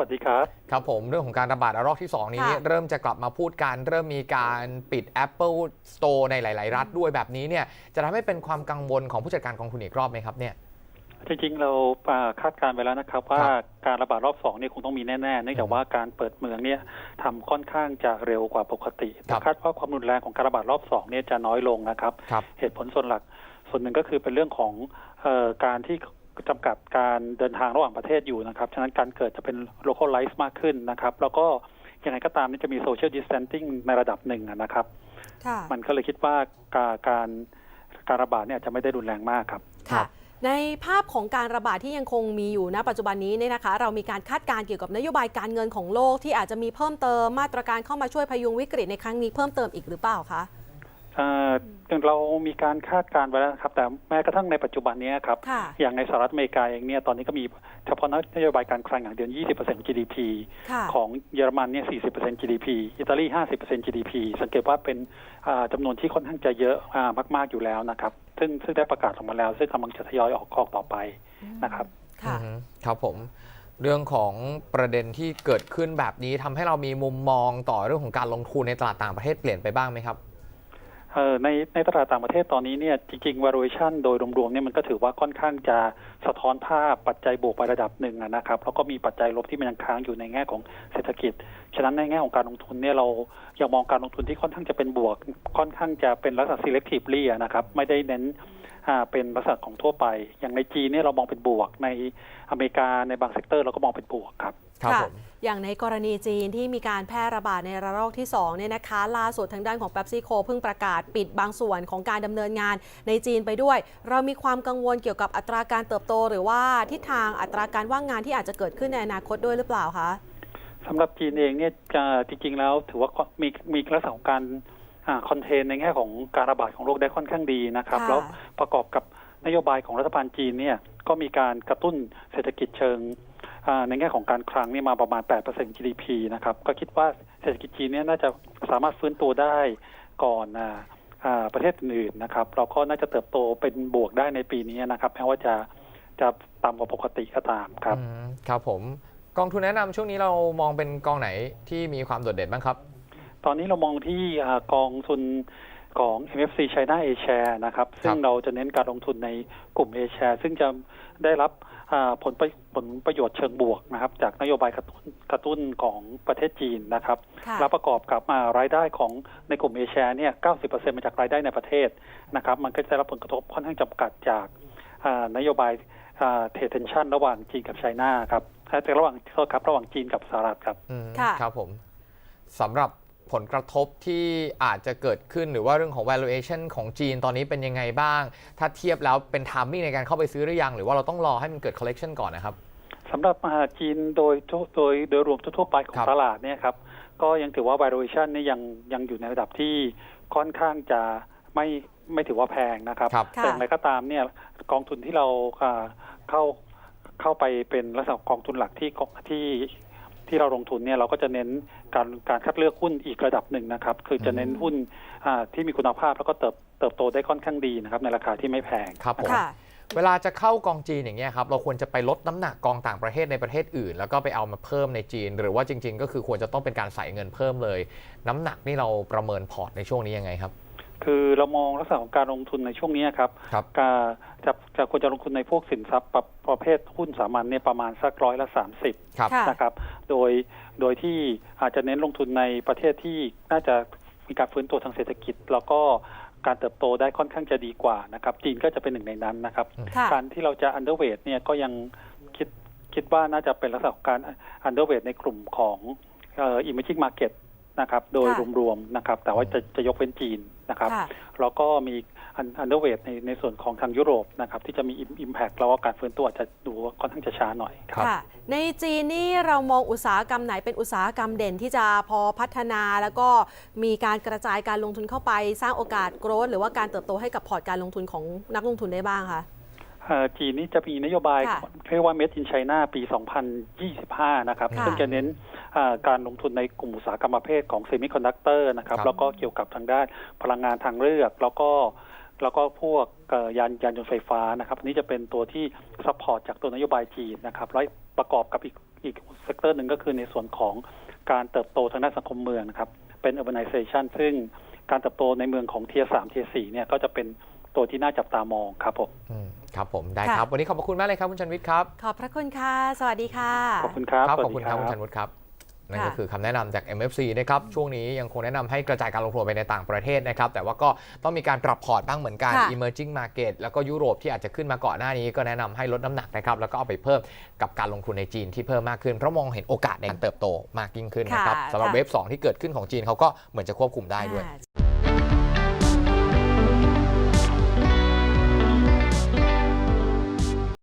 วัสดีครับ ครับผมเรื่องของการระบาดระลอกที่ 2 นี้ ค่ะ เริ่มจะกลับมาพูดกัน เริ่มมีการปิด Apple Store ในหลาย ๆ รัฐด้วยแบบนี้เนี่ยจะทำให้เป็นความกังวลของผู้จัดการกองทุนอีกรอบไหมครับเนี่ย จริงๆ เราอ่าคาดการณ์ไว้แล้วนะครับ ว่าครับการระบาดรอบสองเนี่ยคงต้องมีแน่ๆ เนื่องจากว่าการเปิดเมืองเนี่ยทำค่อนข้างจะเร็วกว่าปกติครัแต่บคาดว่าความรุนแรงของการระบาดรอบสองเนี่ยจะน้อยลงนะครับ ครับ เหตุผลส่วนหลักส่วนหนึ่งก็คือเป็นเรื่องของเออการที่ จำกัดการเดินทางระหว่างประเทศอยู่นะครับฉะนั้นการเกิดจะเป็น localize มากขึ้นนะครับ แล้วก็ยังไงก็ตามนี่จะมี social distancing ในระดับหนึ่งอะนะครับค่ะมันก็เลยคิดว่าการการการระบาดเนี่ยอาจจะไม่ได้รุนแรงมากครับครัค่ะบในภาพของการระบาดที่ยังคงมีอยู่ณปัจจุบันนี้เนี่ยนะคะ เรามีการคาดการณ์เกี่ยวกับนโยบายการเงินของโลกที่อาจจะมีเพิ่มเติมมาตรการเข้ามาช่วยพยุงวิกฤตในครั้งนี้เพิ่มเติมอีกหรือเปล่าคะ เอ่อเรามีการคาดการณ์ไว้แล้วนะครับ แต่แม้กระทั่งในปัจจุบันเนี้ครับค่ะอย่างในสหรัฐอเมริกาเองเนี่ยตอนนี้ก็มีเฉพาะนโยบายการคลังอย่างเดือน 20% GDP ค่ะของเยอรมันเนี่ย 40% GDP อิตาลี 50% GDP สังเกตว่าเป็นอ่าจำนวนที่ค่อนข้างจะเยอะอ่ามาก ๆอยู่แล้วนะครับ ซึ่งซึ่งได้ประกาศออกมาแล้ว ซึ่งกำลังจะทยอยออกออกต่อไปนะครับค่ะอือฮึครับผมเรื่องของประเด็นที่เกิดขึ้นแบบนี้ทำให้เรามีมุมมองต่อเรื่องของการลงทุนในตลาดต่างประเทศเปลี่ยนไปบ้างไหมครับเอ่อ ในในตลาดต่างประเทศตอนนี้เนี่ยจริงๆ valuation โดยรวมๆเนี่ยมันก็ถือว่าค่อนข้างจะสะท้อนภาพปัจจัยบวกไประดับหนึ่งนะครับแล้วก็มีปัจจัยลบที่มันยังค้างอยู่ในแง่ของเศรษฐกิจ ฉะนั้นในแง่ของการลงทุนเนี่ยเรายังมองการลงทุนที่ค่อนข้างจะเป็นบวก ค่อนข้างจะเป็นลักษณะ selectively นะครับไม่ได้เน้น เป็นลักษณะของทั่วไป อย่างในจีนเนี่ยเรามองเป็นบวก ในอเมริกาในบางเซกเตอร์เราก็มองเป็นบวกครับครับค่ะผมอย่างในกรณีจีนที่มีการแพร่ระบาดในระลอกที่ 2 เนี่ยนะคะ ล่าสุดทางด้านของ p e p ซี่โคเพิ่งประกาศปิดบางส่วนของการดำเนินงานในจีนไปด้วย เรามีความกังวลเกี่ยวกับอัตราการเติบโต หรือว่าทิศทางอัตราการว่างงานที่อาจจะเกิดขึ้นในอนาคตด้วยหรือเปล่าคะสำหรับจีนเองเนี่ยจะจริงๆแล้วถือว่ามีมีลักษณะของการ คอนเทนในแง่ของการระบาดของโรคได้ค่อนข้างดีนะครับค่ะแล้วประกอบกับนโยบายของรัฐบาลจีนเนี่ยก็มีการกระตุ้นเศรษฐกิจเชิงอ่าในแง่ของการคลังนี่มาประมาณ 8% GDP นะครับ ก็คิดว่าเศรษฐกิจจีนเนี่ยน่าจะสามารถฟื้นตัวได้ก่อนอ่าอ่าประเทศอื่นๆนะครับ เราก็น่าจะเติบโตเป็นบวกได้ในปีนี้นะครับแม้ว่าจะจะต่ำกว่าปกติก็ตามครับอืมครับผม กองทุนแนะนำช่วงนี้เรามองเป็นกองไหนที่มีความโดดเด่นบ้างครับ ตอนนี้เรามองที่อ่ากองทุนของ MFC China A Share นะครับ ซึ่งเราจะเน้นการลงทุนในกลุ่ม A Share ซึ่งจะได้รับอ่าผลประผลประโยชน์เชิงบวกนะครับ จากนโยบายกระตุ้นกระตุ้นของประเทศจีนนะครับค่ะแล้วประกอบกับอ่ารายได้ของในกลุ่ม A Share เนี่ย 90%มาจากรายได้ในประเทศนะครับ มันก็จะได้รับผลกระทบค่อนข้างจำกัดจากอ่านโยบายเทรดเทนชันระหว่างจีนกับไชน่าครับแต่ระหว่างโทษครับระหว่างจีนกับสหรัฐครับอืมค่ะ ครับผมสำหรับ ผลกระทบที่อาจจะเกิดขึ้นหรือว่าเรื่องของ valuation ของจีนตอนนี้เป็นยังไงบ้าง ถ้าเทียบแล้วเป็น timing ในการเข้าไปซื้อหรือยัง หรือว่าเราต้องรอให้มันเกิด collection ก่อนนะครับสำหรับมหาจีนโดยทั่วโดยโดยรวมทั่วๆไปของครับตลาดเนี่ยครับก็ยังถือว่า valuation เนี่ยยังยังอยู่ในระดับที่ค่อนข้างจะไม่ไม่ถือว่าแพงนะครับครับค่ะแต่อย่างไรก็ตามเนี่ยกองทุนที่เราอ่าเข้าเข้าไปเป็นลักษณะกองทุนหลักที่ที่ ที่เราลงทุนเนี่ยเราก็จะเน้นการการคัดเลือกหุ้นอีกระดับหนึ่งนะครับ คือจะเน้นหุ้นอ่าที่มีคุณภาพแล้วก็เติบเติบโตได้ค่อนข้างดีนะครับ ในราคาที่ไม่แพงครับผมค่ะเวลาจะเข้ากองจีนอย่างเงี้ยครับเราควรจะไปลดน้ำหนักกองต่างประเทศในประเทศอื่น แล้วก็ไปเอามาเพิ่มในจีน หรือว่าจริง ๆ ก็คือควรจะต้องเป็นการใส่เงินเพิ่มเลย น้ำหนักนี่เราประเมินพอร์ตในช่วงนี้ยังไงครับ คือเรามองลักษณะของการลงทุนในช่วงนี้ครับครับก็จะจะควรจะลงทุนในพวกสินทรัพย์ประประเภทหุ้นสามัญเนี่ยประมาณสักร้อยละสามสิบครับค่ะนะครับ โดยโดยที่อาจจะเน้นลงทุนในประเทศที่น่าจะมีการฟื้นตัวทางเศรษฐกิจ แล้วก็การเติบโตได้ค่อนข้างจะดีกว่านะครับ จีนก็จะเป็นหนึ่งในนั้นนะครับค่ะการที่เราจะ underweight เนี่ยก็ยังคิดคิดว่าน่าจะเป็นลักษณะของการ underweight ในกลุ่มของเอ่อ emerging market นะครับ โดยค่ะรวมๆนะครับ แต่ว่าจะจะยกเว้นจีนนะครับค่ะแล้วก็มีอันเดอร์เวทในในส่วนของทางยุโรปนะครับ ที่จะมีอิมแพกแล้วก็การฟื้นตัวอาจจะดูว่าค่อนข้างจะช้าหน่อยครับค่ะในจีนนี่เรามองอุตสาหกรรมไหนเป็นอุตสาหกรรมเด่นที่จะพอพัฒนาแล้วก็มีการกระจายการลงทุนเข้าไป สร้างโอกาสโกรธหรือว่าการเติบโตให้กับพอร์ตการลงทุนของนักลงทุนได้บ้างคะเอ่อ จีนนี่จะมีนโยบายค่ะเรียกว่า Made in China ปี 2025 นะครับค่ะซึ่งจะเน้นอ่าการลงทุนในกลุ่มอุตสาหกรรมประเภทของเซมิคอนดักเตอร์นะครับครับ แล้วก็เกี่ยวกับทางด้านพลังงานทางเลือก แล้วก็แล้วก็พวกเอ่อยานยานยนต์ไฟฟ้านะครับอันนี้จะเป็นตัวที่ซัพพอร์ตจากตัวนโยบายจีนนะครับแล้วประกอบกับอีกอีกเซกเตอร์หนึ่งก็คือในส่วนของการเติบโตทางด้านสังคมเมืองนะครับเป็น urbanization ซึ่งการเติบโตในเมืองของเทียสามเทียสี่เนี่ยก็จะเป็นตัวที่น่าจับตามองครับผมอืม ครับผมได้ค่ะครับ วันนี้ขอบพระคุณมากเลยครับคุณชันวิทย์ครับ ขอบพระคุณค่ะ สวัสดีค่ะ ขอบคุณครับครับสวัขสอบดีคุณครับคุณชันวุฒิครับนั่นก็ค่ะคือคำแนะนำจาก MFC นะครับ ช่วงนี้ยังคงแนะนำให้กระจายการลงทุนไปในต่างประเทศนะครับ แต่ว่าก็ต้องมีการปรับพอร์ตบ้างเหมือนกันค่ะ emerging market แล้วก็ยุโรปที่อาจจะขึ้นมาก่อนหน้านี้ก็แนะนำให้ลดน้ำหนักนะครับ แล้วก็เอาไปเพิ่มกับการลงทุนในจีนที่เพิ่มมากขึ้น เพราะมองเห็นโอกาสในการเติบโตมากยิ่งขึ้นนะครับค่ะสำหรับค่ะเวฟ2ที่เกิดขึ้นของจีนเขาก็เหมือนจะควบคุมได้ด้วยอ่า